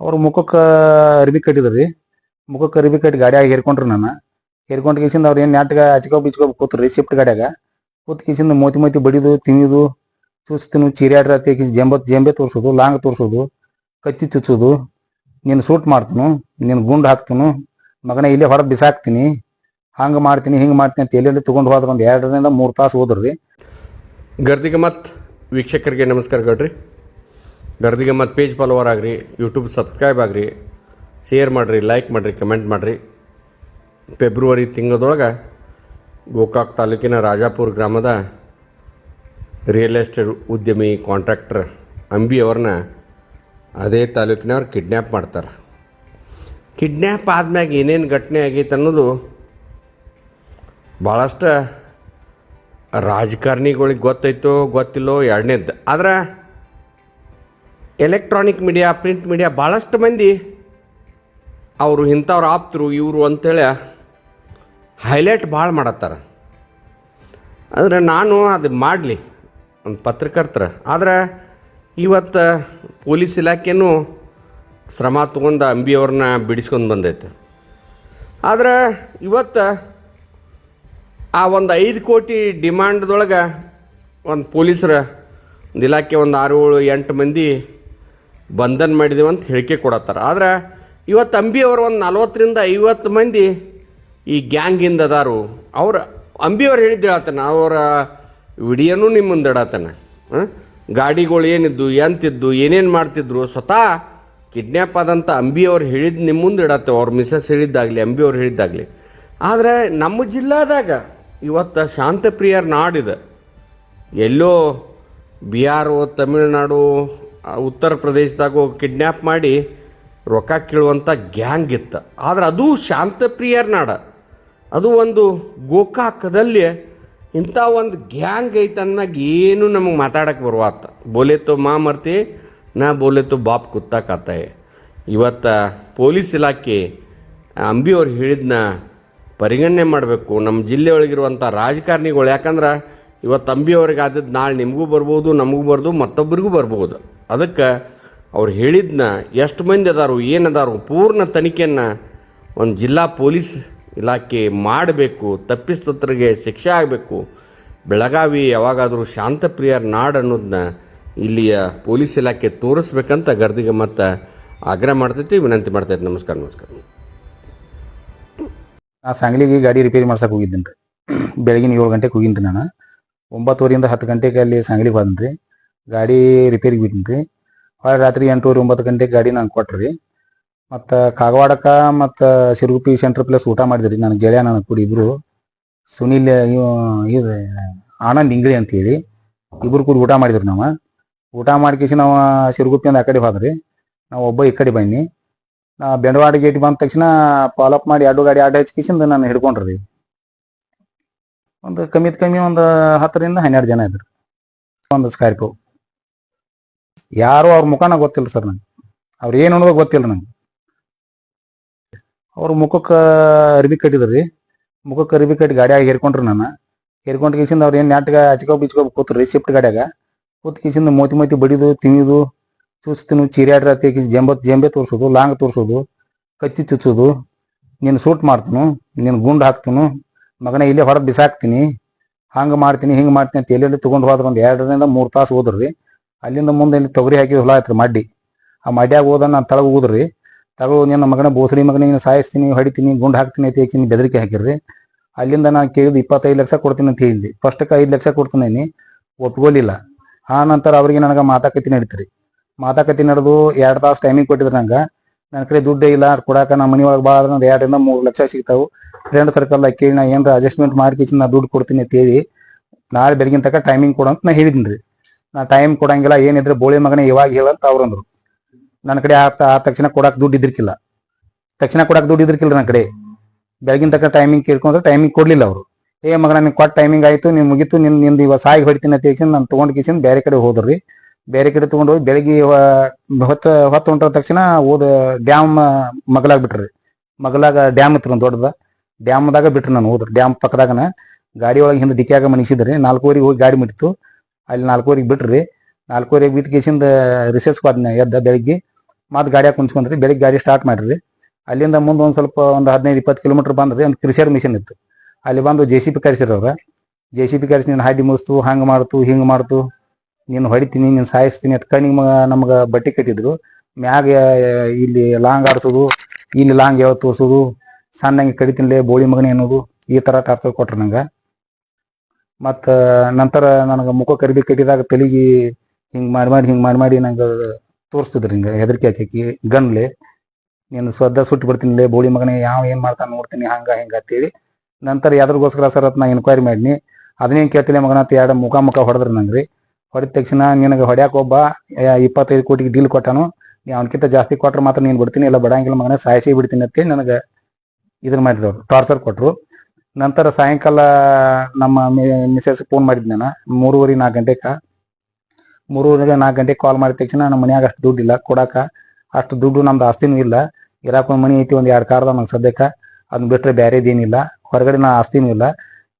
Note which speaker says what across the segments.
Speaker 1: ಅವ್ರು ಮುಖಕ್ಕೆ ಅರ್ಬಿ ಕಟ್ಟಿದ್ರಿ. ಮುಖಕ್ಕೆ ಅರ್ಬಿ ಕಟ್ಟಿ ಗಾಡಿಯಾಗ ಹೇರ್ಕೊಂಡ್ರಿ ನಾನು ಹೇರ್ಕೊಂಡ್ ಕಿಸಿಂದ ಅವ್ರು ಏನು ನಾಟಕ ಹಚ್ಕೋ ಬಿಚ್ಕೋ ಕೂತ್ರಿ ಶಿಫ್ಟ್ ಗಾಡಿಯಾಗ. ಕೂತ್ ಕಿಸಿಂದ ಮೋತಿ ಮೋತಿ ಬಡಿದು, ತಿನ್ನಿದು ಚೂಸ್ ತಿನ್ನು ಚೀರ್ಯಾಡ್ರ ತೆಗಿಸಿ ಜಂಬ, ಜಂಬೆ ತೋರ್ಸೋದು, ಲಾಂಗ್ ತೋರ್ಸೋದು, ಕತ್ತಿ ಚುಚ್ಚೋದು, ನೀನು ಸೂಟ್ ಮಾಡ್ತೀನು, ನೀನು ಗುಂಡು ಹಾಕ್ತೀನು, ಮಗನ ಇಲ್ಲೇ ಹೊರಗೆ ಬಿಸಾಕ್ತೀನಿ, ಹಂಗೆ ಮಾಡ್ತೀನಿ, ಹಿಂಗೆ ಮಾಡ್ತೀನಿ ಅಂತ ಎಲ್ಲೆಲ್ಲಿ ತೊಗೊಂಡು ಹೋದ್ರೆ ಒಂದು ಎರಡರಿಂದ ಮೂರು ತಾಸು ಹೋದ್ರಿ.
Speaker 2: ಗರ್ದಿಗೆ ಮತ್ತು ವೀಕ್ಷಕರಿಗೆ ನಮಸ್ಕಾರ ಗಡ್ರಿ ಗರ್ದಿಗೆ ಮತ್ತು ಪೇಜ್ ಫಾಲೋವರ್ ಆಗ್ರಿ ಯೂಟ್ಯೂಬ್ ಸಬ್ಸ್ಕ್ರೈಬ್ ಆಗ್ರಿ ಶೇರ್ ಮಾಡಿರಿ ಲೈಕ್ ಮಾಡಿರಿ ಕಮೆಂಟ್ ಮಾಡಿರಿ. ಫೆಬ್ರವರಿ ತಿಂಗಳದೊಳಗೆ ಗೋಕಾಕ್ ತಾಲೂಕಿನ ರಾಜಾಪುರ ಗ್ರಾಮದ ರಿಯಲ್ ಎಸ್ಟೇಟ್ ಉದ್ಯಮಿ ಕಾಂಟ್ರಾಕ್ಟರ್ ಅಂಬಿ ಅವ್ರನ್ನ ಅದೇ ತಾಲೂಕಿನವ್ರು ಕಿಡ್ನ್ಯಾಪ್ ಮಾಡ್ತಾರೆ. ಕಿಡ್ನ್ಯಾಪ್ ಆದ್ಮ್ಯಾಗ ಏನೇನು ಘಟನೆ ಆಗೈತೆ ಅನ್ನೋದು ಭಾಳಷ್ಟು ರಾಜಕಾರಣಿಗಳಿಗೆ ಗೊತ್ತೈತೋ ಗೊತ್ತಿಲ್ಲೋ ಎರಡನೇದ್ದು ಆದ್ರೆ ಎಲೆಕ್ಟ್ರಾನಿಕ್ ಮೀಡಿಯಾ ಪ್ರಿಂಟ್ ಮೀಡಿಯಾ ಭಾಳಷ್ಟು ಮಂದಿ ಅವರು ಇಂಥವ್ರು ಆಪ್ತರು, ಇವರು ಅಂತೇಳಿ ಹೈಲೈಟ್ ಭಾಳ ಮಾಡತ್ತಾರ. ಆದರೆ ನಾನು ಅದು ಮಾಡಲಿ, ಒಂದು ಪತ್ರಕರ್ತರ. ಆದರೆ ಇವತ್ತು ಪೊಲೀಸ್ ಇಲಾಖೆನೂ ಶ್ರಮ ತೊಗೊಂಡು ಅಂಬಿಯವ್ರನ್ನ ಬಿಡಿಸ್ಕೊಂಡು ಬಂದೈತೆ. ಆದರೆ ಇವತ್ತು ಆ ಒಂದು ಐದು ಕೋಟಿ ಡಿಮಾಂಡ್ದೊಳಗೆ ಒಂದು ಪೊಲೀಸರ, ಒಂದು ಇಲಾಖೆ ಒಂದು ಆರು ಏಳು ಎಂಟು ಮಂದಿ ಬಂಧನ ಮಾಡಿದೀವಿ ಅಂತ ಹೇಳಿಕೆ ಕೊಡತ್ತಾರ. ಆದ್ರೆ ಇವತ್ತು ಅಂಬಿ ಅವರು ಒಂದು ನಲ್ವತ್ತರಿಂದ ಐವತ್ತು ಮಂದಿ ಈ ಗ್ಯಾಂಗಿಂದ ಅದಾರು. ಅವ್ರ ಅಂಬಿಯವ್ರು ಹೇಳತ್ತಾನ ಅವರ ವಿಡಿಯೋನೂ ನಿಮ್ಮ ಮುಂದೆ ಇಡತ್ತಾನ. ಹಾಂ? ಗಾಡಿಗಳು ಏನಿದ್ದು, ಎಂತಿದ್ದು, ಏನೇನು ಮಾಡ್ತಿದ್ರು, ಸ್ವತಃ ಕಿಡ್ನ್ಯಾಪ್ ಆದಂಥ ಅಂಬಿಯವ್ರು ಹೇಳಿದ್ದು ನಿಮ್ಮ ಮುಂದೆ ಇಡತ್ತೆ, ಅವ್ರ ಮಿಸಸ್ ಹೇಳಿದ್ದಾಗಲಿ ಅಂಬಿಯವ್ರು ಹೇಳಿದ್ದಾಗಲಿ. ಆದರೆ ನಮ್ಮ ಜಿಲ್ಲಾದಾಗ ಇವತ್ತು ಶಾಂತಪ್ರಿಯರ ನಾಡಿದೆ. ಎಲ್ಲೋ ಬಿಹಾರು ತಮಿಳುನಾಡು ಉತ್ತರ ಪ್ರದೇಶದಾಗೂ ಕಿಡ್ನ್ಯಾಪ್ ಮಾಡಿ ರೊಕ್ಕ ಕೀಳುವಂಥ ಗ್ಯಾಂಗ್ ಇತ್ತು. ಆದ್ರೆ ಅದು ಶಾಂತಪ್ರಿಯರ ನಾಡ. ಅದು ಒಂದು ಗೋಕಾಕದಲ್ಲಿ ಇಂಥ ಒಂದು ಗ್ಯಾಂಗ್ ಐತೆ ಅಂದಾಗ ಏನು ನಮಗೆ ಮಾತಾಡಕ್ಕೆ ಬರುವಾತ. ಬೋಲೆತ್ತು ಮಾ ಮರ್ತಿ, ನಾ ಬೋಲೆತ್ತು ಬಾಪ್ ಕುತ್ತಾ ಕಾತಾಯ ಇವತ್ತು ಪೊಲೀಸ್ ಇಲಾಖೆ ಅಂಬಿಯವ್ರು ಹೇಳಿದ್ನ ಪರಿಗಣನೆ ಮಾಡಬೇಕು. ನಮ್ಮ ಜಿಲ್ಲೆಯೊಳಗಿರುವಂಥ ರಾಜಕಾರಣಿಗಳು. ಯಾಕಂದ್ರೆ ಇವತ್ತು ಅಂಬಿಯವ್ರಿಗೆ ಆದದ್ದು ನಾಳೆ ನಿಮಗೂ ಬರ್ಬೋದು, ನಮಗೂ ಬರ್ದು, ಮತ್ತೊಬ್ಬರಿಗೂ ಬರ್ಬೋದು. ಅದಕ್ಕೆ ಅವ್ರು ಹೇಳಿದ್ನ ಎಷ್ಟು ಮಂದಿ ಅದಾರು ಏನದಾರು ಪೂರ್ಣ ತನಿಖೆಯನ್ನು ಒಂದು ಜಿಲ್ಲಾ ಪೊಲೀಸ್ ಇಲಾಖೆ ಮಾಡಬೇಕು ತಪ್ಪಿಸ್ತರಿಗೆ ಶಿಕ್ಷೆ ಆಗಬೇಕು. ಬೆಳಗಾವಿ ಯಾವಾಗಾದರೂ ಶಾಂತಪ್ರಿಯರ ನಾಡು ಅನ್ನೋದನ್ನ ಇಲ್ಲಿಯ ಪೊಲೀಸ್ ಇಲಾಖೆ ತೋರಿಸ್ಬೇಕಂತ ಗರ್ದಿಗೆ ಮತ್ತು ಆಗ್ರಹ ಮಾಡ್ತೈತಿ, ವಿನಂತಿ ಮಾಡ್ತೈತಿ. ನಮಸ್ಕಾರ ನಮಸ್ಕಾರ.
Speaker 1: ನಾ ಸಾಂಗ್ಲಿಗೆ ಗಾಡಿ ರಿಪೇರಿ ಮಾಡ್ಸಕ್ಕೆ ಹೋಗಿದ್ದೀನಿ ರೀ ಬೆಳಗಿನ ಏಳು ಗಂಟೆಗೆ ಹೋಗಿನಿ ನಾನು. ಒಂಬತ್ತುವರೆಯಿಂದ ಹತ್ತು ಗಂಟೆಗೆ ಅಲ್ಲಿ ಸಂಗಡಿಗೆ ಬಂದ್ರಿ. ಗಾಡಿ ರಿಪೇರಿಗೆ ಬಿಟ್ಟಿನಿ ರೀ ಹೊಳ್ಳಿ ರಾತ್ರಿ ಎಂಟೂವರೆ, ಒಂಬತ್ತು ಗಂಟೆಗೆ ಗಾಡಿ ನಾನು ಕೊಟ್ರಿ. ಮತ್ತು ಕಾಗವಾಡಕ್ಕೆ ಮತ್ತು ಸಿರುಗುಪಿ ಸೆಂಟ್ರ್ ಪ್ಲಸ್ ಊಟ ಮಾಡಿದ್ರಿ ನನ್ನ ಗೆಳೆಯ, ನನ್ನ ಕೂಡ ಇಬ್ಬರು ಸುನಿಲ್ ಇದು, ಆನಂದ್ ಇಂಗ್ಳಿ ಅಂತೇಳಿ ಇಬ್ಬರು ಕೂಡ ಊಟ ಮಾಡಿದ್ರಿ ನಾವು. ಊಟ ಮಾಡ್ಕೇಸಿ ನಾವು ಅಂದ್ರೆ ಆ ಕಡೆ ಹೋದ್ರಿ. ನಾವು ಒಬ್ಬ ಈ ಕಡೆ ಬನ್ನಿ. ನಾ ಬೆಂಡವಾಡ ಗೇಟ್ ಬಂದ ತಕ್ಷಣ ಫಾಲೋಅಪ್ ಮಾಡಿ ಎರಡು ಗಾಡಿ ಅಡ್ಡ ಹಚ್ಕೇಸಿಂದ ನಾನು ಹಿಡ್ಕೊಂಡ್ರಿ. ಒಂದು ಕಮ್ಮಿ ಕಮ್ಮಿ ಒಂದು ಹತ್ತರಿಂದ ಹನ್ನೆರಡು ಜನ ಇದ್ರು. ಒಂದು ಸ್ಕಾರ್ಪಿಯೋ ಯಾರು ಅವ್ರ ಮುಖನ ಗೊತ್ತಿಲ್ಲ ಸರ್ ನಂಗೆ. ಅವ್ರು ಏನು ಅನ್ನೋದು ಗೊತ್ತಿಲ್ಲ ನಂಗೆ. ಅವ್ರ ಮುಖಕ್ಕೆ ಅರ್ಬಿ ಕಟ್ಟಿದ್ರಿ. ಮುಖಕ್ಕೆ ಅರ್ಬಿ ಕಟ್ಟಿ ಗಾಡಿಯಾಗ ಹೇರ್ಕೊಂಡ್ರಿ ನಾನು ಹೇರ್ಕೊಂಡು ಕಿಸಿಂದ ಅವ್ರು ಏನು ನಾಟಕ ಹಚ್ಕೊ ಬಿಚ್ಕೊ ಕೂತ್ರಿ ಶಿಫ್ಟ್ ಗಾಡಿಯಾಗ. ಕೂತ್ ಕಿಸಿಂದ ಮೋತಿ ಮೋತಿ ಬಡಿದು ತಿವಿದು ತಿನ್ನು ಚೀರ್ಯಾಡ್ರ ತೆಗಿಸಿ ಜಂಬ ಜಂಬೆ ತೋರ್ಸೋದು, ಲಾಂಗ್ ತೋರ್ಸೋದು, ಕತ್ತಿ ಚುಚ್ಚೋದು, ನೀನು ಸೂಟ್ ಮಾಡ್ತೀನು, ನೀನು ಗುಂಡು ಹಾಕ್ತೀನು ಮಗನ ಇಲ್ಲೇ ಹೊರಗೆ ಬಿಸಾಕ್ತೀನಿ. ಹಂಗೆ ಮಾಡ್ತೀನಿ, ಹಿಂಗೆ ಮಾಡ್ತೀನಿ ಅಂತ ಎಲ್ಲೆಲ್ಲಿ ತೊಗೊಂಡು ಹೋದ್ರೆ ಒಂದು ಎರಡರಿಂದ ಮೂರು ತಾಸು ಹೋದ್ರಿ. ಅಲ್ಲಿಂದ ಮುಂದೆ ಇಲ್ಲಿ ತೊಗರಿ ಹಾಕಿ ಹುಳ ಆಯ್ತು ಮಡ್ಡಿ. ಆ ಮಡ್ಯಾಗ ಹೋದ ನಾನು ತಳಗ ಹೋದ್ರಿ. ತಗೋ ನಿನ್ನ ಮಗನ ಬೋಸಡಿ ಮಗನಿಗೆ ಸಾಯಿಸ್ತೀನಿ, ಹೊಡಿತೀನಿ, ಗುಂಡು ಹಾಕ್ತೀನಿ ಅಂತ ಹಾಕಿನಿ ಬೆದರಿಕೆ ಹಾಕಿರ್ರಿ. ಅಲ್ಲಿಂದ ನಾನು ಕೇಳಿದ್ದು ಇಪ್ಪತ್ತೈದು ಲಕ್ಷ ಕೊಡ್ತೀನಿ ಅಂತ ಹೇಳಿದ್ದೆ. ಫಸ್ಟಕ್ಕೆ ಐದು ಲಕ್ಷ ಕೊಡ್ತೀನಿ ಒಪ್ಕೊಲಿಲ್ಲ ಆ ನಂತರ ಅವರಿಗೆ ನನಗೆ ಮಾತಾಕತಿ ನಡೀತ್ರಿ. ಮಾತಾಕತಿ ನಡೆದು ಎರಡು ತಾಸು ಟೈಮಿಂಗ್ ಕೊಟ್ಟಿದ್ರು ನಂಗೆ. ನನ್ನ ಕಡೆ ದುಡ್ಡೇ ಇಲ್ಲ ಕೊಡಾಕ ನಮ್ಮ ಮನಿ ಒಳಗೆ ಭಾಳ ಅಂದ್ರೆ ಎರಡರಿಂದ ಮೂರು ಲಕ್ಷ ಸಿಗ್ತಾವು. ಫ್ರೆಂಡ್ ಸರ್ಕಲ್ ಕೇಳಿ ನಾ ಏನಾರ ಅಡ್ಜಸ್ಟ್ಮೆಂಟ್ ಮಾಡ್ಕಿಸಿ ನಾ ದುಡ್ಡು ಕೊಡ್ತೀನಿ ಅಂತೇಳಿ ನಾಳೆ ಬೆಳಗಿನ ತನಕ ಟೈಮಿಂಗ್ ಕೊಡು ಅಂತ ನಾ ಹೇಳಿದ್ದೀನಿ ರೀ ನಾ ಟೈಮ್ ಕೊಡಂಗಿಲ್ಲ, ಏನಿದ್ರೆ ಬೋಳಿ ಮಗನೇ ಇವಾಗ ಹೇಳಂತ ಅವ್ರಂದ್ರು ನನ್ನ ಕಡೆ ಆ ತಕ್ಷಣ ಕೊಡಕ್ ದುಡ್ಡು ಇದ್ರಿಕಿಲ್ಲ ತಕ್ಷಣ ಕೊಡಕ್ ದುಡ್ಡು ಇದ್ರಿಕಿಲ್ಲ ನನ್ನ ಕಡೆ. ಬೆಳಗಿನ ತನಕ ಟೈಮಿಂಗ್ ಕೇಳ್ಕೊಂಡ್ರೆ ಟೈಮಿಂಗ್ ಕೊಡ್ಲಿಲ್ಲ ಅವರು. ಏ ಮಗನ, ನಿನ್ ಕೊಟ್ಟ ಟೈಮಿಂಗ್ ಆಯ್ತು, ನೀನ್ ಮುಗಿತು, ನಿನ್, ನಿಂದ ಇವಾಗ ಸಾಯಿ ಹೊಡಿತೀನಿ ಅಂತ ಹೇಳಿ ನಾನು ತಗೊಂಡ್ ಕಿಸಿಂದ ಬೇರೆ ಕಡೆ ಹೋದ್ರಿ. ಬೇರೆ ಕಡೆ ತಗೊಂಡು ಹೋಗಿ ಬೆಳಗ್ಗೆ ಹೊತ್ತು ಹೊತ್ತು ಹೊಂಟ ತಕ್ಷಣ ಓದ ಡ್ಯಾಮ್ ಮಗಲಾಗ ಬಿಟ್ರಿ ಮಗಲಾಗ ಡ್ಯಾಮ್ ಇತ್ತು ಒಂದು ದೊಡ್ಡದ. ಡ್ಯಾಮ್ದಾಗ ಬಿಟ್ರಿ ನಾನು ಹೋದ್ರಿ ಡ್ಯಾಮ್ ಪಕ್ಕದಾಗನ. ಗಾಡಿ ಒಳಗೆ ಹಿಂದೆ ದಿಕ್ಕಿಯಾಗ ಮನಿಸಿದ್ರಿ. ನಾಲ್ಕೂವರೆಗೆ ಹೋಗಿ ಗಾಡಿ ಮುಟ್ಟಿತ್ತು ಅಲ್ಲಿ ನಾಲ್ಕೂವರೆಗೆ ಬಿಟ್ರಿ. ನಾಲ್ಕೂವರೆಗೆ ಬಿಟ್ಟು ಕೇಸಿಂದ ರಿಸರ್ಚ್ ಹೋದ್ನ ಎದ್ದ ಬೆಳಿಗ್ಗೆ. ಮತ್ತೆ ಗಾಡಿಯಾಗ ಕುಂಚ್ಕೊಂಡ್ರಿ ಬೆಳಿಗ್ಗೆ ಗಾಡಿ ಸ್ಟಾರ್ಟ್ ಮಾಡಿರಿ. ಅಲ್ಲಿಂದ ಮುಂದೆ ಒಂದು ಸ್ವಲ್ಪ ಒಂದು ಹದಿನೈದು, ಇಪ್ಪತ್ತು ಕಿಲೋಮೀಟರ್ ಬಂದ್ರಿ. ಒಂದು ಕ್ರಿಷರ್ ಮಿಷನ್ ಇತ್ತು. ಅಲ್ಲಿ ಬಂದು ಜೆ ಸಿ ಪಿ ಕರೆಸಿರವ್ರ ಜೆ ಸಿ ಪಿ ಕರೆಸಿ ನೀನು ಹಾಡಿ ಮುಗಿಸ್ತು, ಹಂಗೆ ಮಾಡ್ತು, ಹಿಂಗೆ ಮಾಡ್ತು. ನೀನು ಹೊಡಿತೀನಿ, ನೀನು ಸಾಯಿಸ್ತೀನಿ ಅಂತ ಕಣ್ಣಿಗೆ ಮಗ ನಮ್ಗೆ ಬಟ್ಟೆ ಕಟ್ಟಿದ್ರು. ಮ್ಯಾಗ ಇಲ್ಲಿ ಲಾಂಗ್ ಆಡ್ಸೋದು, ಇಲ್ಲಿ ಲಾಂಗ್ ಯಾವ ತೋರ್ಸೋದು, ಸಣ್ಣಂಗೆ ಕಡಿತೀನಿಲೇ ಬೋಳಿ ಮಗನೇ ಅನ್ನೋದು ಈ ಥರ ಟಾರ್ಚರ್ ಕೊಟ್ರು ನಂಗೆ. ಮತ್ತು ನಂತರ ನನಗೆ ಮುಖ ಕರಿಬಿ ಕಟ್ಟಿದಾಗ ತಲೆಗೆ ಹಿಂಗೆ ಮಾಡಿ ಮಾಡಿ ಹಿಂಗೆ ಮಾಡಿ ಮಾಡಿ ನಂಗೆ ತೋರಿಸ್ತಿದ್ರು ಹಿಂಗೆ ಹೆದರಿಕೆ ಹಾಕಿ ಗನ್ಲೆ ನೀನು ಸ್ವದ್ದ ಸುಟ್ಟು ಬಿಡ್ತೀನಿಲೇ ಬೋಳಿ ಮಗನೇ, ಯಾವ ಏನು ಮಾಡ್ತಾನೆ ನೋಡ್ತೀನಿ, ಹಂಗ ಹಿಂಗ ಅಂತೇಳಿ. ನಂತರ ಯಾವ್ದ್ರಗೋಸ್ಕರ ಸರ್ ನಾ ಎನ್ಕ್ವೈರಿ ಮಾಡಿನಿ. ಅದನ್ನೇನು ಕೇಳ್ತೀನಿ ಮಗನ ಎರಡು ಮುಖ ಮುಖ ಹೊಡೆದ್ರು ನಂಗೆ ರೀ. ಹೊಡೆದ ತಕ್ಷಣ ನಿನಗೆ ಹೊಡ್ಯಾಕ ಒಬ್ಬ ಇಪ್ಪತ್ತೈದು ಕೋಟಿಗೆ ಡೀಲ್ ಕೊಟ್ಟನು. ನೀ ಜಾಸ್ತಿ ಕೊಟ್ರೆ ಮಾತ್ರ ನೀನು ಬಿಡ್ತೀನಿ, ಇಲ್ಲ ಬಡಂಗಿಲ್ಲ ಮಗನ ಸಾಯಿಸಿ ಬಿಡ್ತೀನಿ ಅಂತ ನನಗೆ ಇದನ್ನ ಮಾಡಿದ್ರು ಅವ್ರು ಟಾರ್ಚರ್ ಕೊಟ್ಟರು ನಂತರ ಸಾಯಂಕಾಲ ನಮ್ಮ ಮಿಸಸ್ ಫೋನ್ ಮಾಡಿದ್ ನಾನು, ಮೂರುವರೆ ನಾಲ್ಕು ಗಂಟೆಗೆ ಮೂರುವರೆ ನಾಲ್ಕು ಗಂಟೆಗೆ ಕಾಲ್ ಮಾಡಿದ ತಕ್ಷಣ ನಮ್ಮ ಮನ್ಯಾಗ ಅಷ್ಟು ದುಡ್ಡಿಲ್ಲ, ಕೊಡಾಕ ಅಷ್ಟು ದುಡ್ಡು ನಮ್ದು ಆಸ್ತಿನೂ ಇಲ್ಲ. ಇರಾಕ ಮನಿ ಐತಿ, ಒಂದು ಎರಡು ಕಾರ್ದ ನಂಗೆ ಸದ್ಯಕ್ಕೆ. ಅದನ್ನ ಬಿಟ್ರೆ ಬೇರೆದೇನಿಲ್ಲ ಹೊರಗಡೆ ನಾ ಆಸ್ತಿನೂ ಇಲ್ಲ.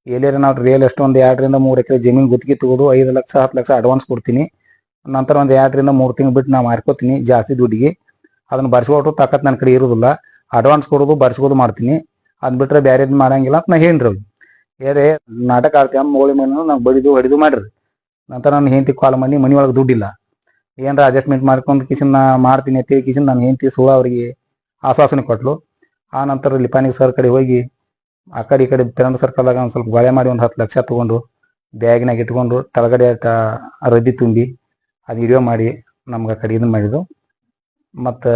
Speaker 1: ಎಲ್ಲೇರ ನಾವು ರಿಯಲ್ ಎಸ್ಟ್ ಒಂದು ಎರಡರಿಂದ ಮೂರು ಎಕರೆ ಜಮೀನು ಗುತ್ತಿಗೆ ತಗೋದು, ಐದು ಲಕ್ಷ, ಹತ್ತು ಲಕ್ಷ ಅಡ್ವಾನ್ಸ್ ಕೊಡ್ತೀನಿ. ನಂತರ ಒಂದು ಎರಡರಿಂದ ಮೂರು ತಿಂಗಳು ಬಿಟ್ಟು ನಾ ಮಾರ್ಕೋತೀನಿ ಜಾಸ್ತಿ ದುಡ್ಡಿಗೆ. ಅದನ್ನ ಬರ್ಸ್ಕೊಟ್ಟು ತಾಕತ್ ನನ್ನ ಕಡೆ ಇರೋದಿಲ್ಲ. ಅಡ್ವಾನ್ಸ್ ಕೊಡೋದು, ಬರ್ಸ್ಕೋದು ಮಾಡ್ತೀನಿ. ಅದ್ ಬಿಟ್ರೆ ಇದು ಮಾಡಂಗಿಲ್ಲ ಅಂತ ನಾ ಹೇಳಿರಿ ಏರೇ ನಾಟಕ ಆಡ್ತೀವಿ ಅಮ್ಮ ಹೋಳಿ ಮಣ್ಣು ನಂಗೆ ಬಡಿದು ಹೊಡಿದು ಮಾಡಿರಿ. ನಂತರ ನನ್ನ ಹೆಂಡತಿ ಕಾಲ್ ಮಾಡಿ ಮನೆ ಒಳಗೆ ದುಡ್ಡಿಲ್ಲ ಏನಾರ ಅಡ್ಜಸ್ಟ್ಮೆಂಟ್ ಮಾಡ್ಕೊಂಡು ಕಿಶನ್ ನಾ ಮಾಡ್ತೀನಿ ಅಂತ ಕಿಶನ್ ನನ್ನ ಹೆಂಡತಿ ಸುಳ ಅವರಿಗೆ ಆಶ್ವಾಸನೆ ಕೊಟ್ಲು. ಆ ನಂತರ ಲಿಪಾನಿ ಸರ್ ಕಡೆ ಹೋಗಿ ಆ ಕಡೆ ಈ ಕಡೆ ತಿರಂಡ ಸರ್ಕಲ್ದಾಗ ಒಂದು ಸ್ವಲ್ಪ ಗೊಳೆ ಮಾಡಿ ಒಂದು ಹತ್ತು ಲಕ್ಷ ತಗೊಂಡು ಬ್ಯಾಗಿನಾಗ ಇಟ್ಕೊಂಡು ತಳಗಡೆ ರದ್ದಿ ತುಂಬಿ ಅದು ವಿಡಿಯೋ ಮಾಡಿ ನಮ್ಗೆ ಆ ಕಡೆ ಇದನ್ನ ಮಾಡಿದ್ದು. ಮತ್ತು,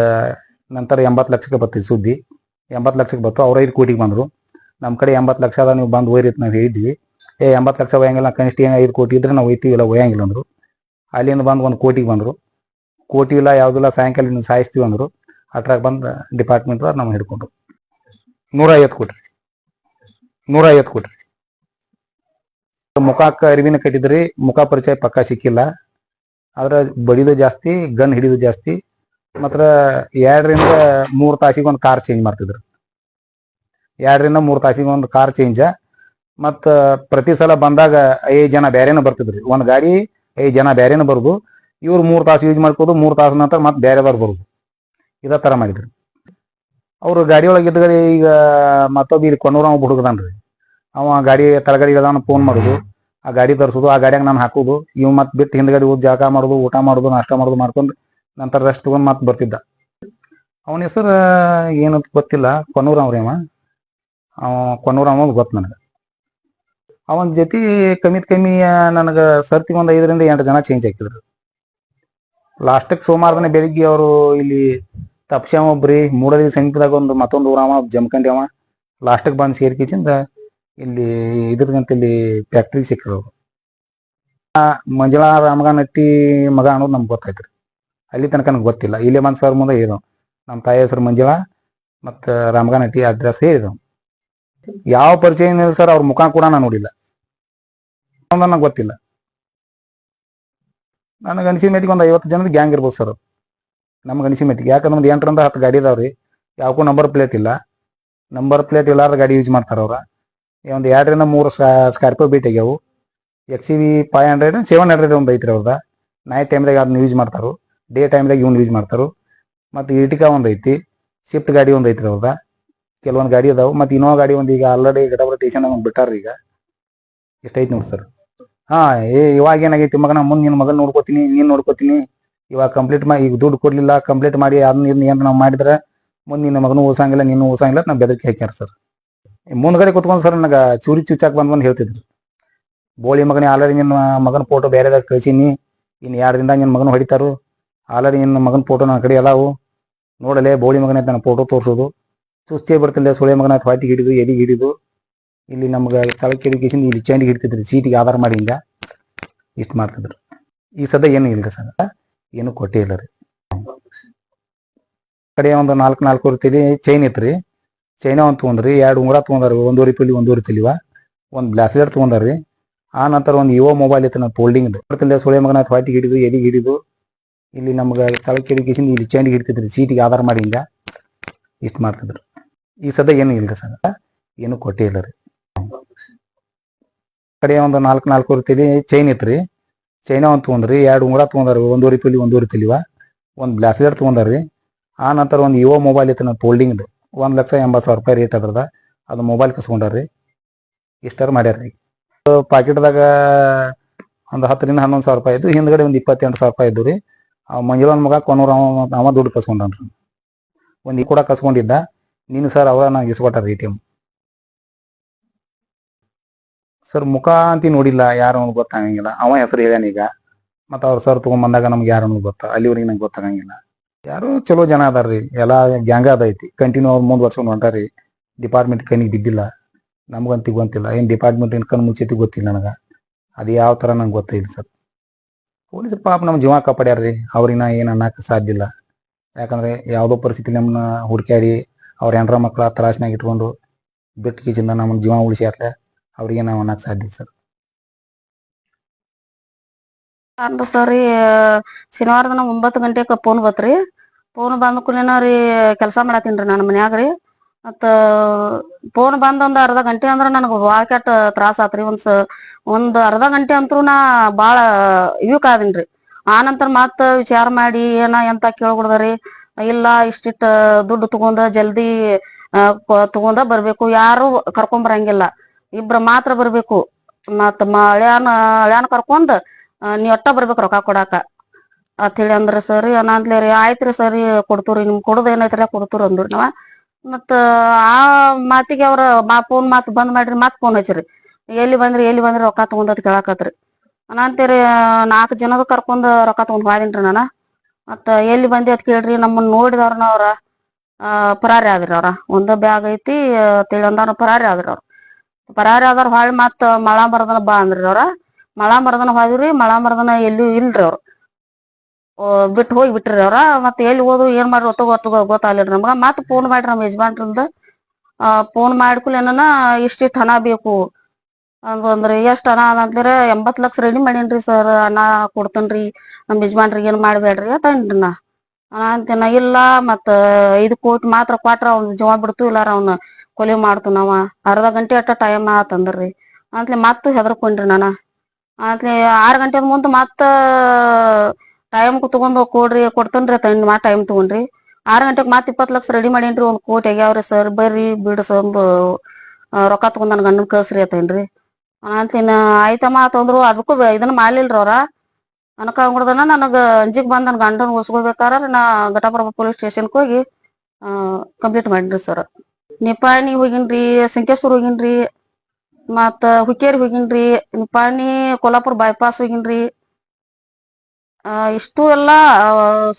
Speaker 1: ನಂತರ ಎಂಬತ್ತು ಲಕ್ಷಕ್ಕೆ ಬತ್ತಿ ಸುದ್ದಿ. ಎಂಬತ್ತು ಲಕ್ಷಕ್ಕೆ ಬತ್ತು, ಅವ್ರ ಐದು ಕೋಟಿಗೆ ಬಂದರು. ನಮ್ಮ ಕಡೆ ಎಂಬತ್ತು ಲಕ್ಷ ಅದ, ನೀವು ಬಂದು ಅಂತ ನಾವು ಹೇಳಿದ್ವಿ. ಏ, ಎಂಬತ್ತು ಲಕ್ಷ ಒಯ್ಯಂಗಿಲ್ಲ ಕನಿಷ್ಠ ಏನು ಐದು ಕೋಟಿ ಇದ್ರೆ ನಾವು ಒಯ್ತೀವಿ, ಇಲ್ಲ ಒಯ್ಯಂಗಿಲ್ಲ ಅಂದರು. ಅಲ್ಲಿಂದ ಬಂದು ಒಂದು ಕೋಟಿಗೆ ಬಂದರು. ಕೋಟಿ ಇಲ್ಲ ಯಾವುದಿಲ್ಲ ಸಾಯಂಕಾಲ ಸಾಯಿಸ್ತೀವಿ ಅಂದರು. ಅಟ್ರಾಗ ಬಂದು ಡಿಪಾರ್ಟ್ಮೆಂಟ್ ನಮ್ಮ ಹಿಡ್ಕೊಂಡ್ರು. ನೂರ ಐವತ್ತು ಕೋಟಿ. ನೂರ ಐವತ್ತು ಕೊಡ್ರಿ ಮುಖಕ್ಕೆ ಅರಿವಿನ ಕಟ್ಟಿದ್ರಿ, ಮುಖ ಪರಿಚಯ ಪಕ್ಕ ಸಿಕ್ಕಿಲ್ಲ. ಆದ್ರೆ ಬಡಿದು ಜಾಸ್ತಿ, ಗನ್ ಹಿಡಿದು ಜಾಸ್ತಿ, ಮಾತ್ರ ಎರಡರಿಂದ ಮೂರು ತಾಸಿಗೆ ಒಂದು ಕಾರ್ ಚೇಂಜ್ ಮಾಡ್ತಿದ್ರು. ಎರಡರಿಂದ ಮೂರು ತಾಸಿಗೆ ಒಂದು ಕಾರ್ ಚೇಂಜ ಮತ್ತ ಪ್ರತಿ ಸಲ ಬಂದಾಗ ಐದು ಜನ ಬೇರೆನೂ ಬರ್ತಿದ್ರಿ. ಒಂದು ಗಾಡಿ ಐದು ಜನ ಬೇರೆನೂ ಬರುದು, ಇವ್ರು ಮೂರು ತಾಸು ಯೂಸ್ ಮಾಡ್ಕೋದು, ಮೂರು ತಾಸು ನಂತರ ಮತ್ತೆ ಬೇರೆದವ್ರು ಬರುದು. ಇದೇ ತರ ಮಾಡಿದ್ರು. ಅವ್ರು ಗಾಡಿ ಒಳಗೆ ಇದ್ದರೆ ಈಗ ಮತ್ತೊಬ್ಬ ಇಲ್ಲಿ ಹುಡುಗದನ್ರಿ ಹುಡುಗದಾನ್ರಿ. ಅವ ಗಾಡಿ ತಳಗಡೆ ಇಳದಾನ ಫೋನ್ ಮಾಡುದು. ಆ ಗಾಡಿ ತರಿಸೋದು, ಆ ಗಾಡಿಯಾಗ ನಾನು ಹಾಕುದು. ಇವ್ ಮತ್ತೆ ಬಿಟ್ಟು ಹಿಂದ್ಗಡೆ ಹೋಗಿ ಜಾಗ ಮಾಡುದು, ಊಟ ಮಾಡುದು, ನಾಷ್ಟ ಮಾಡುದು ಮಾಡ್ಕೊಂಡು ನಂತರ ರೆಸ್ಟ್ ತಗೊಂಡ್ ಮತ್ತೆ ಬರ್ತಿದ್ದ. ಅವನ ಹೆಸರು ಏನಂತ ಗೊತ್ತಿಲ್ಲ ಕೊನೂರ್ ಅವ್ರಿ ಅವ. ಅವ ಅವ್ ಗೊತ್ತ ನನಗೆ. ಅವನ ಜೊತೆ ಕಮ್ಮಿತ್ ಕಮ್ಮಿ ನನಗೆ ಸರ್ತಿ ಒಂದು ಐದರಿಂದ ಎಂಟು ಜನ ಚೇಂಜ್ ಆಗ್ತಿದ್ರು. ಲಾಸ್ಟಕ್ಕೆ ಸೋಮವಾರ ದಿನ ಬೆಳಿಗ್ಗೆ ಅವರು ಇಲ್ಲಿ ತಪ್ಸ್ಯಾವ ಒಬ್ರಿ ಮೂಡದಿ ಸಮೀಪದಾಗ ಒಂದು ಮತ್ತೊಂದು ಊರವ ಜಮಖಂಡಿ ಅವ. ಲಾಸ್ಟಿಗೆ ಬಂದು ಸೇರ್ಕಿಚಿಂದ ಇಲ್ಲಿ ಇದ್ರಗಂತ ಇಲ್ಲಿ ಫ್ಯಾಕ್ಟ್ರಿ ಸಿಕ್ಕರು ಮಂಜುಳಾ ರಾಮಗಾನಟ್ಟಿ ಮಗ ಅನ್ನೋದು ನಮ್ಗೆ ಗೊತ್ತಾಯ್ತ್ರಿ ಅಲ್ಲಿ ತನಕ ನನಗೆ ಗೊತ್ತಿಲ್ಲ. ಇಲ್ಲೇ ಬಂದು ಸರ್ ಮುಂದೆ ಹೇಳಿದವು. ನಮ್ಮ ತಾಯಿ ಹೆಸರು ಮಂಜುಳಾ, ಮತ್ತು ರಾಮಗಾನಟ್ಟಿ ಅಡ್ರೆಸ್ ಹೇಳಿದವು. ಯಾವ ಪರಿಚಯ ಸರ್, ಅವ್ರ ಮುಖ ಕೂಡ ನಾನು ನೋಡಿಲ್ಲ. ನನಗೆ ಗೊತ್ತಿಲ್ಲ. ನನಗೆ ಅನಿಸಿ ಮೇಟಿಗೆ ಒಂದು ಐವತ್ತು ಜನದ ಗ್ಯಾಂಗ್ ಇರ್ಬೋದು ಸರ್ ನಮ್ಮ ಅನಿಸಿ ಮೇಟಿಗೆ. ಯಾಕಂದ್ರೆ ಒಂದು ಎಂಟರಿಂದ ಹತ್ತು ಗಾಡಿ ಇದಾವ್ರಿ ಯಾವಕ್ಕೂ ನಂಬರ್ ಪ್ಲೇಟ್ ಇಲ್ಲ. ನಂಬರ್ ಪ್ಲೇಟ್ ಇಲ್ಲಾರ್ದ ಗಾಡಿ ಯೂಸ್ ಮಾಡ್ತಾರ ಅವ್ರ. ಒಂದು ಎರಡರಿಂದ ಮೂರು Scorpio beat ಆಗ್ಯಾವು. X V five hundred seven hundred ಒಂದು ಐತ್ರಿ ಅವ್ರದ. ನೈಟ್ ಟೈಮ್ದಾಗ ಅದನ್ನ ಯೂಸ್ ಮಾಡ್ತಾರೆ. ಡೇ ಟೈಮ್ದಾಗ ಇವ್ನ ಯೂಸ್ ಮಾಡ್ತಾರೆ. ಮತ್ತು ಇಟಿಕಾ ಒಂದು ಐತಿ. ಶಿಫ್ಟ್ ಗಾಡಿ ಒಂದು ಐತ್ರಿ ಅವ್ರದ. ಕೆಲವೊಂದು ಗಾಡಿ ಅದಾವೆ. ಮತ್ತು ಇನ್ನೋ ಗಾಡಿ ಒಂದು ಈಗ ಆಲ್ರೆಡಿ ಗಡಬರ ಟೇಷನ್ ಒಂದು ಬಿಟ್ಟಾರ ಈಗ. ಎಷ್ಟೈತಿ ನೋಡಿ ಸರ್ ಹಾಂ, ಏ, ಇವಾಗ ಏನಾಗೈತಿ ಮಗನ? ಮುಂದೆ ನಿನ್ನ ಮಗನ ನೋಡ್ಕೋತೀನಿ, ನೀನು ನೋಡ್ಕೋತೀನಿ. ಇವಾಗ ಕಂಪ್ಲೀಟ್ ಮಾಡಿ ಈಗ ದುಡ್ಡು ಕೊಡಲಿಲ್ಲ ಕಂಪ್ಲೀಟ್ ಮಾಡಿ ಅದನ್ನ ಇದನ್ನ ಏನು ನಾವು ಮಾಡಿದ್ರೆ, ಮುಂದೆ ನಿನ್ನ ಮಗನೂ ಓಸಂಗಿಲ್ಲ ನೀನು ಓಸಂಗಿಲ್ಲ ನಾವು ಬೆದರಿಕೆ ಹಾಕ್ಯಾರ ಸರ್ ಮುಂದ್ಗಡೆ ಕುತ್ಕೊಂಡು ಸರ್ ನನಗೆ ಚೂರಿ ಚುಚ್ಚಾಕ್ ಬಂದ್ ಬಂದು ಹೇಳ್ತಿದ್ರು. ಬೋಳಿ ಮಗನೇ ಆಲ್ರೆಡಿ ನಿನ್ನ ಮಗನ ಫೋಟೋ ಬೇರೆದಾಗ ಕಳಿಸೀನಿ. ಇನ್ನು ಎರಡು ದಿನದಾಗ ನಿನ್ನ ಮಗನ ಹೊಡಿತಾರು ಆಲ್ರೆಡಿ ನಿನ್ನ ಮಗನ ಫೋಟೋ ನನ್ನ ಕಡೆ ಅದಾವು ನೋಡಲೇ ಬೋಳಿ ಮಗನೇ ನನ್ನ ಫೋಟೋ ತೋರಿಸೋದು. ಚುಚ್ಚೇ ಬರ್ತಿಲ್ಲ ಸುಳೆ ಮಗನ ಹೊಟ್ಟಿಗೆ ಹಿಡಿದು ಎದಿಗೆ ಹಿಡಿದು. ಇಲ್ಲಿ ನಮ್ಗೆ ತಳಕ್ಕೆ ಹಿಡಿಕೇಸಿಂದ ಇಲ್ಲಿ ಚೇಂಡಿಗೆ ಹಿಡ್ತಿದ್ರು, ಸೀಟಿಗೆ ಆಧಾರ ಮಾಡಿ ಹಿಂಗ ಇಷ್ಟು ಮಾಡ್ತಿದ್ರು. ಈ ಸದ್ಯ ಏನು ಇಲ್ಲ ಸರ್. ಏನು ಕೊಟ್ಟೇ ಇಲ್ಲ ರೀ. ಕಡೆ ಒಂದು ನಾಲ್ಕು ನಾಲ್ಕು ರೀತಿಲಿ ಚೈನ್ ಇತ್ರಿ. ಚೈನ ಒಂದು ತೊಗೊಂಡ್ರಿ, ಎರಡು ಉಂಗುರ ತೊಗೊಂಡಾರ ಒಂದೂವರೆ ತೊಲಿ ಒಂದೂವರೆ ತೊಲಿವ. ಒಂದು ಬ್ಲಾಸ್ಲೆಟ್ ತೊಗೊಂಡಾರ್ರಿ. ಆ ನಂತರ ಒಂದು ಇವೋ ಮೊಬೈಲ್ ಇತ್ತು ನಾನು ಫೋಲ್ಡಿಂಗ್ ಬರ್ತಿಲ್ಲ ಸುಳೆ ಮಗನ ಹೊಟ್ಟಿಗೆ ಹಿಡಿದು, ಎದಿಗೆ ಹಿಡಿದು, ಇಲ್ಲಿ ನಮ್ಗೆ ತಳಕ್ಕೆ ಹಿಡಿಕೇಸಿಂದ ಇಲ್ಲಿ ಚೇಂಡಿಗೆ ಹಿಡ್ತಿದ್ರಿ ಸೀಟಿಗೆ ಆಧಾರ ಮಾಡಿ ಹಿಂಗ. ಇಷ್ಟು ಮಾಡ್ತಿದ್ರು. ಈ ಸದ್ಯ ಏನು ಇಲ್ಲ ಸರ್, ಏನು ಕೊಟ್ಟೇ ಇಲ್ಲ ರೀ. ಕಡೆ ಒಂದು ನಾಲ್ಕು ನಾಲ್ಕು ರೀತಿಲಿ ಚೈನ್ ಇತ್ರಿ ಚೈನ ಒಂದು ತೊಗೊಂಡ್ರಿ, ಎರಡು ಉಂಗುರ ತೊಗೊಂಡಾರ ಒಂದೂವರೆ ತೊಲಿ ಒಂದೂವರೆ ತೊಲಿವ. ಒಂದು ಬ್ಲಾಸ್ಲೆಟ್ ತೊಗೊಂಡಾರ್ರಿ. ಆ ನಂತರ ಒಂದು ಇವೋ ಮೊಬೈಲ್ ಇತ್ತು ನಾನು ಫೋಲ್ಡಿಂಗ್ದು ಒಂದು ಲಕ್ಷ ಎಂಬತ್ತು ಸಾವಿರ ರೂಪಾಯಿ ರೇಟ್ ಅದ್ರದ ಅದು ಮೊಬೈಲ್ ಕಸ್ಕೊಂಡಾರ್ರಿ. ಇಷ್ಟಾರು ಮಾಡ್ಯಾರ್ರಿ. ಪಾಕೆಟ್ದಾಗ ಒಂದು ಹತ್ತರಿಂದ ಹನ್ನೊಂದು ಸಾವಿರ ರೂಪಾಯಿ ಇದ್ದು, ಹಿಂದ್ಗಡೆ ಒಂದು ಇಪ್ಪತ್ತೆಂಟು ಸಾವಿರ ರೂಪಾಯಿ ಇದ್ದು ರೀ. ಆ ಮಂಜುಳನ ಮಗ ಕೊನೂರು ಅವ ಅವ ದುಡ್ಡು ಕಸ್ಕೊಂಡ್ರಿ ಒಂದು ಈ ಕೂಡ ಕಸ್ಕೊಂಡಿದ್ದ. ನೀನು ಸರ್ ಅವರ ನಂಗೆ ಇಸ್ಕೊಟ್ಟಾರ ರೀ ಟಿ ಸರ್ ಮುಖ ಅಂತ ನೋಡಿಲ್ಲ, ಯಾರು ಅವ್ನು ಗೊತ್ತಾಗಂಗಿಲ್ಲ. ಅವ ಹೆಸರು ಹೇಳ್ಯಾನ ಈಗ. ಮತ್ತು ಅವ್ರ ಸರ್ ತೊಗೊಂಬಂದಾಗ ನಮ್ಗೆ ಯಾರು ಗೊತ್ತಾ? ಅಲ್ಲಿವರೆಗೆ ನಂಗೆ ಗೊತ್ತಾಗಂಗಿಲ್ಲ. ಯಾರು ಚಲೋ ಜನ ಅದಾರ್ರಿ. ಎಲ್ಲ ಗ್ಯಾಂಗ್ ಅದೈತಿ ಕಂಟಿನ್ಯೂ ಅವ್ರು ಮುಂದೆ ವರ್ಷ ಹೊಂಟಾರಿ ಡಿಪಾರ್ಟ್ಮೆಂಟ್ ಕಣ್ಣಿಗೆ ಬಿದ್ದಿಲ್ಲ. ನಮ್ಗಂತೂ ಗೊತ್ತಿಲ್ಲ ಏನು ಡಿಪಾರ್ಟ್ಮೆಂಟ್ ಏನು ಕಣ್ಣು ಮುಚ್ಚೈತಿ ಗೊತ್ತಿಲ್ಲ ನನಗೆ. ಅದು ಯಾವ ಥರ ನಂಗೆ ಗೊತ್ತಿಲ್ಲ ಸರ್. ಪೊಲೀಸರು ಪಾಪ ನಮ್ಮ ಜೀವ ಕಾಪಾಡ್ಯಾರ್ರಿ. ಅವ್ರಿನ ಏನು ಅನ್ನಕ್ಕೆ ಸಾಧ್ಯ ಇಲ್ಲ. ಯಾಕಂದ್ರೆ ಯಾವುದೋ ಪರಿಸ್ಥಿತಿ ನಮ್ಮನ್ನ ಹುಡುಕ್ಯಾಡಿ ಅವ್ರ ಹೆಂಡ್ರ ಮಕ್ಕಳ ತ್ರಾಸ್ನಾಗ ಇಟ್ಕೊಂಡು ಬಿಟ್ಟು ಕೀಚಿಂದ ನಮ್ಮ ಜೀವ ಉಳಿಸ್ಯಾರ ಅವ್ರಿಗೆ ನಾವು ಅನ್ನಕ್ಕೆ ಸಾಧ್ಯ ಸರ್.
Speaker 3: ಅಂದ್ರ ಸರಿ ಶನಿವಾರ ದಿನ ಒಂಬತ್ತು ಗಂಟೆಗೆ ಫೋನ್ ಬತ್ರಿ. ಫೋನ್ ಬಂದ ಕೂಡಲೇನ ರೀ ಕೆಲಸ ಮಾಡತ್ತೀನಿ ರೀ ನನ್ನ ಮನ್ಯಾಗ ರೀ. ಮತ್ತು ಫೋನ್ ಬಂದ ಒಂದು ಅರ್ಧ ಗಂಟೆ ಅಂದ್ರೆ ನನಗೆ ಭಾಳ ಕೆಟ್ಟ ತ್ರಾಸ ಆತ್ರಿ. ಒಂದು ಸ ಒಂದು ಅರ್ಧ ಗಂಟೆ ಅಂತೂ ನಾ ಬಾಳ ಇವಕ್ ಆದಿನಿ ಆ ನಂತರ ಮತ್ತೆ ವಿಚಾರ ಮಾಡಿ ಏನ ಎಂತ ಕೇಳ್ಕೊಡ್ದರಿ. ಇಲ್ಲ ಇಷ್ಟಿಷ್ಟ ದುಡ್ಡು ತಗೊಂಡ ಜಲ್ದಿ ತಗೊಂಡ ಬರ್ಬೇಕು. ಯಾರು ಕರ್ಕೊಂಡ್ ಬರಂಗಿಲ್ಲ ಇಬ್ರ ಮಾತ್ರ ಬರಬೇಕು. ಮತ್ತ ಅಳ್ಯಾನ ಹಳ್ಯಾನ ಕರ್ಕೊಂಡ್ ನೀವ್ ಒಟ್ಟ ಬರ್ಬೇಕು ರೊಕ್ಕ ಕೊಡಾಕ. ಅಂತ ಹೇಳಿ ಅಂದ್ರ, ಸರಿ ರೀ, ಆಯ್ತ್ರಿ ಸರಿ ಕೊಡ್ತೂರಿ, ನಿಮ್ ಕೊಡುದ ಏನೈತ್ರಿ, ಕೊಡ್ತೂರಿ ಅಂದ್ರಿ ನಾವ. ಮತ್ತ, ಆ ಮಾತಿಗೆ ಅವ್ರ ಮಾ ಫೋನ್ ಮಾತ್ ಬಂದ್ ಮಾಡ್ರಿ, ಮತ್ ಫೋನ್ ಹಚ್ಚ್ರಿ. ಎಲ್ಲಿ ಬಂದ್ರಿ ಎಲ್ಲಿ ಬಂದ್ರಿ, ರೊಕ್ಕ ತಗೊಂಡದ್ ಕೇಳಾಕತ್ರಿ. ಅನಾಂತೇರಿ ನಾಲ್ಕು ಜನದ ಕರ್ಕೊಂಡ್ ರೊಕ್ಕ ತಗೊಂಡ್ ಹೋದಿನ್ರಿ ನಾನ. ಮತ್ತ, ಎಲ್ಲಿ ಬಂದಿ ಅಂತ ಕೇಳ್ರಿ ನಮ್ಮನ್ನ ನೋಡಿದವ್ರನ ಅವ್ರ ಪರಾರಿ ಆದ್ರಿ ಅವ್ರ. ಒಂದ ಬ್ಯಾಗ್ ಐತಿ ಅಂತೇಳಿ ಅಂದವ್ರ ಪರಾರಿ ಆದ್ರಿ ಅವ್ರ. ಪರಾರಿ ಆದವ್ರ ಹೊಳ್ಳಿ ಮತ್ತ ಮಳ ಬರದನ ಬಾ ಅಂದ್ರಿ ಅವ್ರ. ಮಳ ಮರದನ ಹೋದ್ರಿ ಮಳ ಮರದನ ಎಲ್ಲೂ ಇಲ್ರಿ ಅವ್ರು. ಬಿಟ್ಟು ಹೋಗಿ ಬಿಟ್ರಿ ಅವ್ರ. ಮತ್ತೆ ಎಲ್ಲಿ ಹೋದ್ರು ಏನ್ ಮಾಡ್ರಿ ಗೊತ್ತು ಗೊತ್ತ ಗೊತ್ತಾಗ್ಲಿಲ್ರಿ ನಮ್ಗ. ಮತ್ತೆ ಫೋನ್ ಮಾಡ್ರಿ ನಮ್ಮ ಯಜಮಾನ್ರಿಂದ ಫೋನ್ ಮಾಡ್ಕುಲೇನ ಇಷ್ಟಿಷ್ಟು ಹಣ ಬೇಕು. ಅಂತಂದ್ರಿ ಎಷ್ಟ್ ಹಣ ಅಂತಂದ್ರೆ ಎಂಬತ್ ಲಕ್ಷ ರೆಡಿ ಮಾಡೇನ್ರಿ ಸರ್ ಹಣ ಕೊಡ್ತೇನ್ರಿ. ನಮ್ ಯಜಮಾನ್ರಿಗೆ ಏನ್ ಮಾಡ್ಬೇಡ್ರಿ ಅಂತ ಅಂದ್ರಿ ನಾ ಇಲ್ಲ, ಮತ್ತ ಐದು ಕೋಟಿ ಮಾತ್ರ ಕೊಟ್ರ ಅವ್ನ ಜೀವ ಬಿಡ್ತು, ಇಲ್ಲಾರ ಅವ್ನ ಕೊಲೆ ಮಾಡ್ತು ನಾವ. ಅರ್ಧ ಗಂಟೆ ಅಟ್ಟ ಟೈಮ್ ಆತಂದ್ರಿ. ಅಂತ ಮತ್ತ ಹೆದರ್ಕೊಂಡ್ರಿ ನಾನ. ಆತ್ಲೆ ಆರ್ ಗಂಟೆ ಮುಂದ ಮತ್ತ ಟೈಮ್ ತಗೊಂಡ್ ಕೊಡ್ರಿ, ಕೊಡ್ತೇನ್ರಿ ತಂದ್ ಮಾ ಟೈಮ್ ತಗೊಂಡ್ರಿ. ಆರ್ ಗಂಟೆಗೆ ಮತ್ ಇಪ್ಪತ್ ಲಕ್ಷ ರೆಡಿ ಮಾಡೇನ್ರಿ ಒಂದ್ ಕೋಟಿ ಆಗ್ಯಾವ್ರಿ ಸರ್ ಬರ್ರಿ, ಬಿಡ್ಸೊಂದು ರೊಕ್ಕ ತಗೊಂಡ್ ನನ್ ಗಂಡನ್ ಕಳ್ಸ್ರಿ ಅತ್ತೇನ್ರಿ ಅಂತಿನ ಆಯ್ತಮ್ಮ ತಂದ್ರು ಅದಕ್ಕೂ ಇದನ್ನ ಮಾಡ್ಲಿಲ್ರಿ ಅವ್ರ. ಅನಕ ಅಂಗ್ರದನ ನನಗ ಅಂಜಿಕ್ ಬಂದ್ ನನ್ ಗಂಡನ್ ಉಸ್ಕೋಬೇಕಾರ ನಾ ಘಟಪ್ರಭಾ ಪೊಲೀಸ್ ಸ್ಟೇಷನ್ ಹೋಗಿ ಕಂಪ್ಲೀಟ್ ಮಾಡಿನ್ರಿ ಸರ್ ನಿಪಾಣಿ ಹೋಗಿನ್ರಿ, ಸಂಕೇಶ್ವರ್ ಹೋಗಿನ್ರಿ ಮತ್ತ ಹುಕ್ಕೇರಿ ಹೋಗಿನ್ರಿ ನಿಪಾಣಿ ಕೊಲ್ಲಾಪುರ ಬೈಪಾಸ್ ಹೋಗಿನ್ರಿ. ಆ, ಇಷ್ಟು ಎಲ್ಲಾ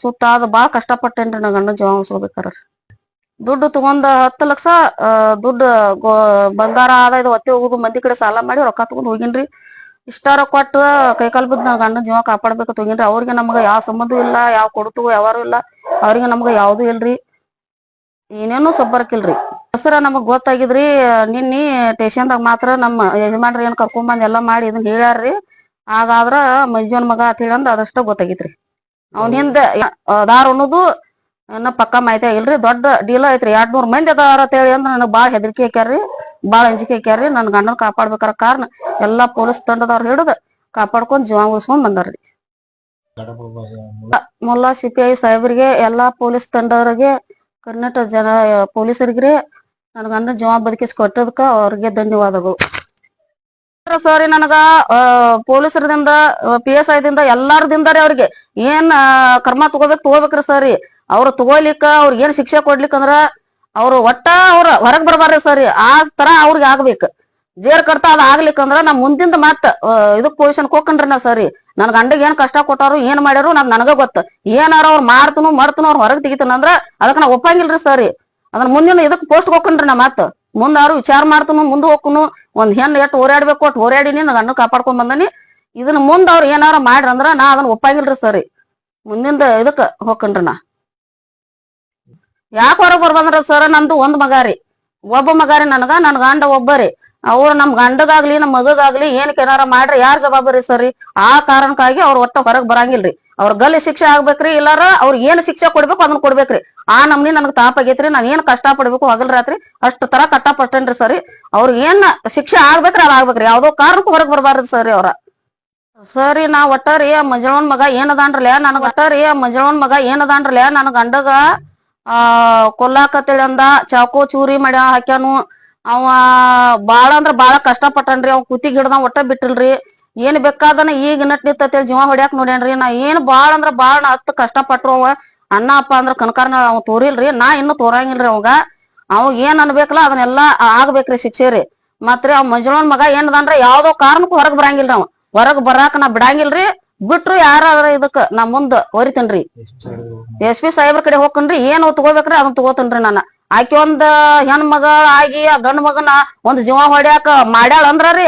Speaker 3: ಸುತ್ತ ಅದ ಬಾಳ ಕಷ್ಟಪಟ್ಟೇನ್ರಿ ನಾ ಗಂಡನ ಜೀವ ಉಳಿಸ್ಕೋಬೇಕಾರ. ದುಡ್ಡು ತಗೊಂಡ ಹತ್ತು ಲಕ್ಷ ದುಡ್ಡು ಬಂಗಾರ ಆದ ಇದು ಒತ್ತೆ ಹೋಗುದು, ಮಂದಿ ಕಡೆ ಸಾಲ ಮಾಡಿ ರೊಕ್ಕ ತಗೊಂಡ್ ಹೋಗಿನ್ರಿ. ಇಷ್ಟಾರ ಕೊಟ್ಟು ಕೈಕಾಲ್ ಬಿದ್ದು ನಾ ಗಂಡನ ಜೀವ ಕಾಪಾಡ್ಬೇಕಂತ ಹೋಗಿನ್ರಿ. ಅವ್ರಿಗೆ ನಮ್ಗ ಯಾವ ಸಂಬಂಧ ಇಲ್ಲ, ಯಾವ ಕೊಡ್ತು ಯಾವಾರು ಇಲ್ಲ, ಅವ್ರಿಗೆ ನಮ್ಗ ಯಾವ್ದು ಇಲ್ರಿ. ಏನೇನು ಸಬ್ಬರ್ಕಿಲ್ರಿ. ಹೆಸರ ನಮಗ್ ಗೊತ್ತಾಗಿದ್ರಿ, ನಿನ್ನಿ ಸ್ಟೇಷನ್ದಾಗ ಮಾತ್ರ ನಮ್ಮ ಯಜಮಾನ್ರಿ ಏನ್ ಕರ್ಕೊಂಡ್ ಬಂದ್ ಎಲ್ಲಾ ಮಾಡಿ ಇದನ್ನ ಹೇಳ್ಯಾರ್ರಿ. ಹಾಗಾದ್ರ ಮಂಜುನ್ ಮಗ ಅಂತ ಹೇಳಿ ಅಂದ್ ಅದಷ್ಟ ಗೊತ್ತಾಗಿತ್ರಿ. ಅವ್ನ ಹಿಂದ ದಾರ ಅನ್ನೋದು ಇನ್ನ ಪಕ್ಕಾ ಮಾಹಿತಿ ಆಗಿಲ್ರಿ. ದೊಡ್ಡ ಡೀಲ್ ಐತ್ರಿ. ಎರಡ್ ನೂರ್ ಮಂದಿ ಅದಾರ ಅಂತ ಹೇಳಿ ಅಂದ್ರ ನನಗ್ ಬಾಳ ಹೆದರಿಕೆ ಹಾಕ್ಯಾರ್ರಿ ಬಾಳ ಅಂಜಿಕೆ ಹಾಕ್ಯಾರ್ರಿ ನನ್ ಗಂಡನ್ ಕಾಪಾಡ್ಬೇಕಾರ ಕಾರಣ ಎಲ್ಲಾ ಪೊಲೀಸ್ ತಂಡದವ್ರ ಹಿಡಿದ್ ಕಾಪಾಡ್ಕೊಂಡ್ ಜೀವ ಉಳಿಸ್ಕೊಂಡ್ ಬಂದಾರ್ರಿ. ಮೊಲ್ಲಾ ಸಿಪಿಐ ಸಾಹೇಬ್ರಿಗೆ, ಎಲ್ಲಾ ಪೊಲೀಸ್ ತಂಡವ್ರಿಗೆ ಕರ್ನಾಟಕ ಜನ, ಪೊಲೀಸರಿಗ್ರಿ ನನ್ ಗಂಡನ ಜೀವ ಬದುಕಿಸಿ ಕೊಟ್ಟದಕ್ಕ ಅವ್ರಿಗೆ ಧನ್ಯವಾದಗಳು. ಸರಿ ನನಗ ಪೊಲೀಸರದಿಂದ ಪಿ ಎಸ್ ಐದಿಂದ ಎಲ್ಲಾರದಿಂದ ಅವ್ರಿಗೆ. ಏನ್ ಕರ್ಮ ತಗೋಬೇಕು, ತಗೋಬೇಕ್ರಿ ಸರಿ. ಅವ್ರು ತಗೋಲಿಕ್ಕ, ಅವ್ರಿಗೆ ಏನ್ ಶಿಕ್ಷೆ ಕೊಡ್ಲಿಕ್ಕಂದ್ರ ಅವ್ರು ಒಟ್ಟ ಅವ್ರ ಹೊರಗ್ ಬರ್ಬಾರ್ರಿ ಸರಿ. ಆ ತರ ಅವ್ರಿಗೆ ಆಗ್ಬೇಕು. ಜೇರ್ ಕರ್ತ ಅದ್ ಆಗ್ಲಿಕ್ಕಂದ್ರ ನಾ ಮುಂದಿಂದ ಮತ್ತ ಇದಕ್ ಪೊಸಿಷನ್ ಹೋಗ್ಕನ್ರಿ ನಾ ಸರಿ. ನನ್ ಗಂಡಗ್ ಏನ್ ಕಷ್ಟ ಕೊಟ್ಟಾರು, ಏನ್ ಮಾಡ್ಯಾರು ನನ್ ನನಗ ಗೊತ್ತ. ಏನಾರ ಅವ್ರು ಮಾಡ್ತನು ಮಾಡ್ತನು ಅವ್ರ ಹೊರಗ್ ತೆಗಿತಾನಂದ್ರ ಅದಕ್ಕ ನಾ ಒಪ್ಪಂಗಿಲ್ರಿ ಸರಿ. ಅದನ್ನ ಮುಂದಿನ ಇದಕ್ ಪೋಸ್ಟ್ ಹೋಗ್ಕನ್ರಿ ನಾ ಮತ್ತ ಮುಂದ ಅವ್ರು ವಿಚಾರ ಮಾಡ್ತನು, ಮುಂದ್ ಹೋಗ್ಕನು, ಒಂದ್ ಹೆಣ್ ಎಷ್ಟ್ ಓರಾಡ್ಬೇಕು ಅಟ್ ಓರಾಡಿನಿ ನನ್ನ ಗಂಡ ಕಾಪಾಡ್ಕೊಂಡ್ ಬಂದನಿ. ಇದನ್ನ ಮುಂದ್ ಅವ್ರು ಏನಾರ ಮಾಡ್ರಿ ಅಂದ್ರ ನಾ ಅದನ್ನ ಒಪ್ಪಾಗಿಲ್ರಿ ಸರಿ ಮುಂದಿಂದ ಇದಕ್ಕ ಹೋಗ್ಕನ್ರಿ ನಾ. ಯಾಕ ಹೊರಗ್ ಬರ್ಬಂದ್ರ ಸರ್ ನಂದು ಒಂದ್ ಮಗಾರಿ ಒಬ್ಬ ಮಗಾರಿ ನನ್ಗ, ನನ್ ಗಂಡ ಒಬ್ಬ ರೀ. ಅವ್ರ ನಮ್ ಗಂಡಗಾಗ್ಲಿ, ನಮ್ ಮಗಗಾಗ್ಲಿ ಏನಕ್ಕೆ ಏನಾರ ಮಾಡ್ರಿ? ಯಾರ್ ಜವಾಬ್ದಾರಿ ಸರಿ ಆ ಕಾರಣಕ್ಕಾಗಿ ಅವ್ರ ಒಟ್ಟ ಹೊರಗ್ ಬರಂಗಿಲ್ರಿ. ಅವ್ರ ಗಲ್ಲಿ ಶಿಕ್ಷೆ ಆಗ್ಬೇಕ್ರಿ, ಇಲ್ಲಾರ ಅವ್ರ ಏನ್ ಶಿಕ್ಷೆ ಕೊಡ್ಬೇಕು ಅದನ್ನ ಕೊಡ್ಬೇಕ್ರಿ. ಆ ನಮ್ನಿ ನನಗ್ ತಾಪ ಆಗೈತ್ರಿ, ನಾನ್ ಏನ್ ಕಷ್ಟ ಪಡ್ಬೇಕು ಹಗಲ್ ರಾತ್ರಿ? ಅಷ್ಟ್ ತರ ಪಟ್ಟೇನ್ರಿ ಸರಿ ಅವ್ರ ಏನ್ ಶಿಕ್ಷೆ ಆಗ್ಬೇಕ್ರಿ, ಅದ್ ಆಗ್ಬೇಕ್ರಿ. ಯಾವ್ದೋ ಕಾರಣಕ್ಕೂ ಹೊರಗ್ ಬರ್ಬಾರ್ದು ಸರಿ ಅವ್ರ. ಸರಿ ನಾ ಒಟ್ಟಾರಿ ಆ ಮಂಜಳವನ್ ಮಗ ಏನದಾನ್ರಲ್ಲ ನನಗ ಒಟ್ಟಾರಿ ಆ ಮಂಜಳವನ್ ಮಗ ಏನದಾನ್ರಲ್ಲ ನನ್ ಗಂಡಗ, ಆ, ಕೊಲ್ಲಾಕತ್ತೇಳಿ ಚಾಕು ಚೂರಿ ಮಾಡ್ಯ ಹಾಕ್ಯಾನು. ಅವ ಬಾಳ ಅಂದ್ರ ಬಾಳ ಕಷ್ಟ ಪಟ್ಟನ್ರಿ ಅವ್ ಕುತ್ತಿಗೆ ಹಿಡ್ದ ಒಟ್ಟ ಬಿಟ್ಟಿಲ್ರಿ. ಏನ್ ಬೇಕಾದನ ಈಗ ನಟ್ ನಿಂತೈತಿ ಜೀವ ಹೊಡ್ಯಾಕ್ ನೋಡ್ಯಾನ್ರಿ. ನಾ ಏನ್ ಬಾಳ ಅಂದ್ರ ಬಾಳ ಹತ್ತು ಕಷ್ಟ ಪಟ್ರು ಅವ. ಅಣ್ಣ, ಅಪ್ಪ ಅಂದ್ರ ಕನಕಾರನ ಅವ್ ತೋರಿಲ್ರಿ. ನಾ ಇನ್ನು ತೋರಂಗಿಲ್ರಿ ಅವಾಗ. ಅವಾಗ ಏನ್ ಅನ್ಬೇಕಲ್ಲ ಅದನ್ನೆಲ್ಲಾ ಆಗ್ಬೇಕ್ರಿ ಶಿಕ್ಷೆ ರೀ. ಮತ್ರಿ ಅವ್ ಮಂಜುಳನ್ ಮಗ ಏನದಂದ್ರ ಯಾವ್ದೋ ಕಾರಣಕ್ಕೂ ಹೊರಗ್ ಬರಂಗಿಲ್ರಿ ಅವ. ಹೊರಗ್ ಬರಾಕ ನಾ ಬಿಡಂಗಿಲ್ರಿ. ಬಿಟ್ರು ಯಾರಾದ್ರ ಇದಕ್ ನಾ ಮುಂದ ಹೊರಿತೇನ್ರಿ. ಎಸ್ ಪಿ ಸಾಹೇಬ್ರ ಕಡೆ ಹೋಗ್ಕನ್ರಿ ಏನ್ ತಗೋಬೇಕ್ರಿ ಅದನ್ನ ತಗೋತೇನ್ರಿ ನಾನು. ಆಕಿ ಒಂದ್ ಹೆಣ್ ಮಗ ಆಗಿ, ಆ ಗಂಡ್ ಮಗನ ಒಂದ್ ಜೀವ ಹೊಡ್ಯಾಕ ಮಾಡ್ಯಾಳ ಅಂದ್ರಿ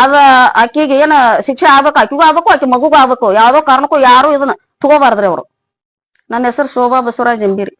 Speaker 3: ಅದ ಆಕಿಗೆ ಏನ ಶಿಕ್ಷೆ ಆಗ್ಬೇಕು, ಆಕಿಗೂ ಆಗ್ಬೇಕು, ಆಕಿ ಮಗುಗೂ ಆಗ್ಬೇಕು, ಯಾವ್ದೋ ಕಾರಣಕ್ಕೂ ಯಾರು ಇದನ್ನ ತಗೋಬಾರ್ದ್ರಿ ಅವ್ರು. ನನ್ನ ಹೆಸರು ಶೋಭಾ ಬಸವರಾಜ್ ಎಂಬಿರಿ.